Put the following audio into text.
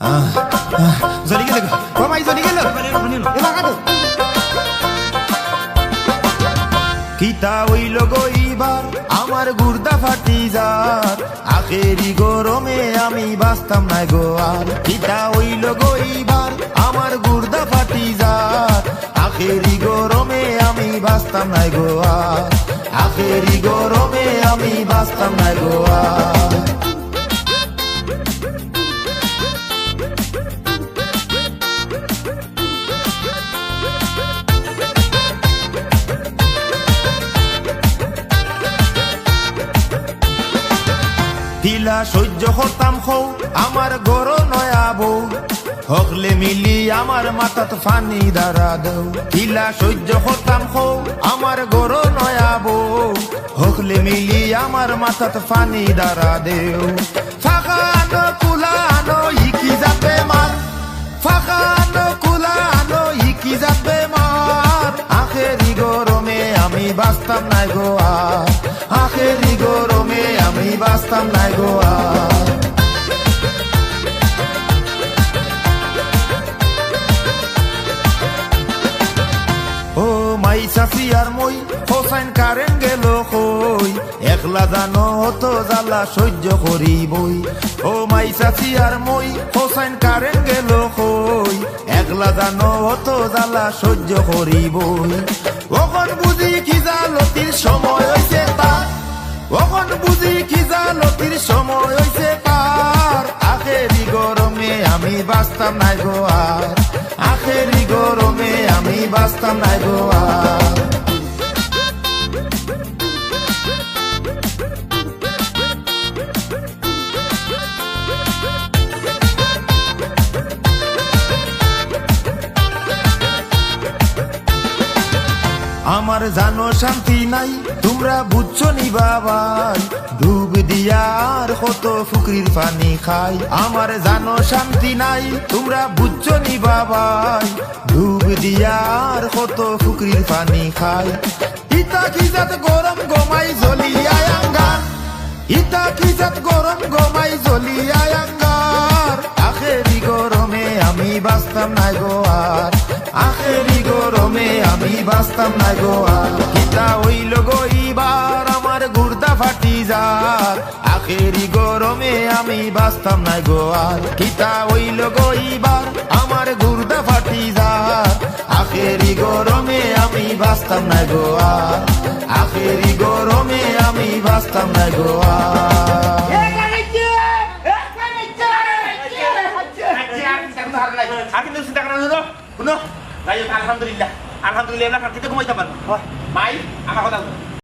জ্বলি গেল কমাই জ্বলি গেল কিতা হইল গইবার আমার গুর্দা ফাটি যার। আখেরি গরমে আমি বাঁচতাম না গো আর। কিতা হইল গইবার আমার গুর্দা ফাটি যার। আখেরি গরমে আমি বাঁচতাম না গো আর। আখেরি গরমে আমি বাঁচতাম না গো আর। তিলা সহ্য করতাম খৌ আমার গর নয়া বউ। হকলে মিলি আমার মাথাত ফানি দাঁড়া দেও। তিলা সহ্য করতাম খৌ আমার গর নয়া বউ। হকলে মিলি আমার মাথাত ফানি দাঁড়া দেও। ফাঁকা আনো কুলা ইকি যাবে মার? ফাঁকা আনো কুলা আনো ইকি যাবে মার? আখেরি গরমে আমি বাঁচতাম নাই গো আর। নাই গো ও মাই চাচি আর মই, হোসাইন কারেন গেল কই? একলা জানো হতো জ্বালা সহ্য করিবই। ও মাই চাচি আর মই, হোসাইন কারেন গেল কই? একলা জানো হতো জ্বালা সহ্য করিবই। ওখন বুঝি কি জালতির সময় হইছে তার ওখন বুঝি কি জালতির সময় হইছে পার। আখেরি গরমে আমি বাঁচতাম নাই গো আর। আখেরি গরমে আমি বাঁচতাম নাই গো আর। আমার জানো শান্তি নাই, তোমরা বুঝছ নি ডুব দিয়ার কত ফুকরির পানি খাই। আমার জানো শান্তি নাই, তোমরা বুঝছ নি বাবাই। ডুব দিয়ার কত ফুকরির পানি খাই। ইতা কি জাত গরম গমাই জ্বলিয়ায় আঙ্গার? ইতা কি জাত গরম গমাই জ্বলিয়ায় আঙ্গার? আখেরি গরমে আমি বাঁচতাম নাই গো আর। আখেরি গরমে আমি বাঁচতাম না গো আর। ফাটি যার আখেরি গরমে আমি বাঁচতাম না গো আর কিতা হইল গইবার আমার গুর্দা ফাটি যার আখেরি গরমে আমি বাঁচতাম না গো আর আখেরি গরমে আমি বাঁচতাম না গো আর ka na nuno. Uno. Ngayon, alhamdulillah. Alhamdulillah, nakakita ko mo itaman. May, ang ako lang.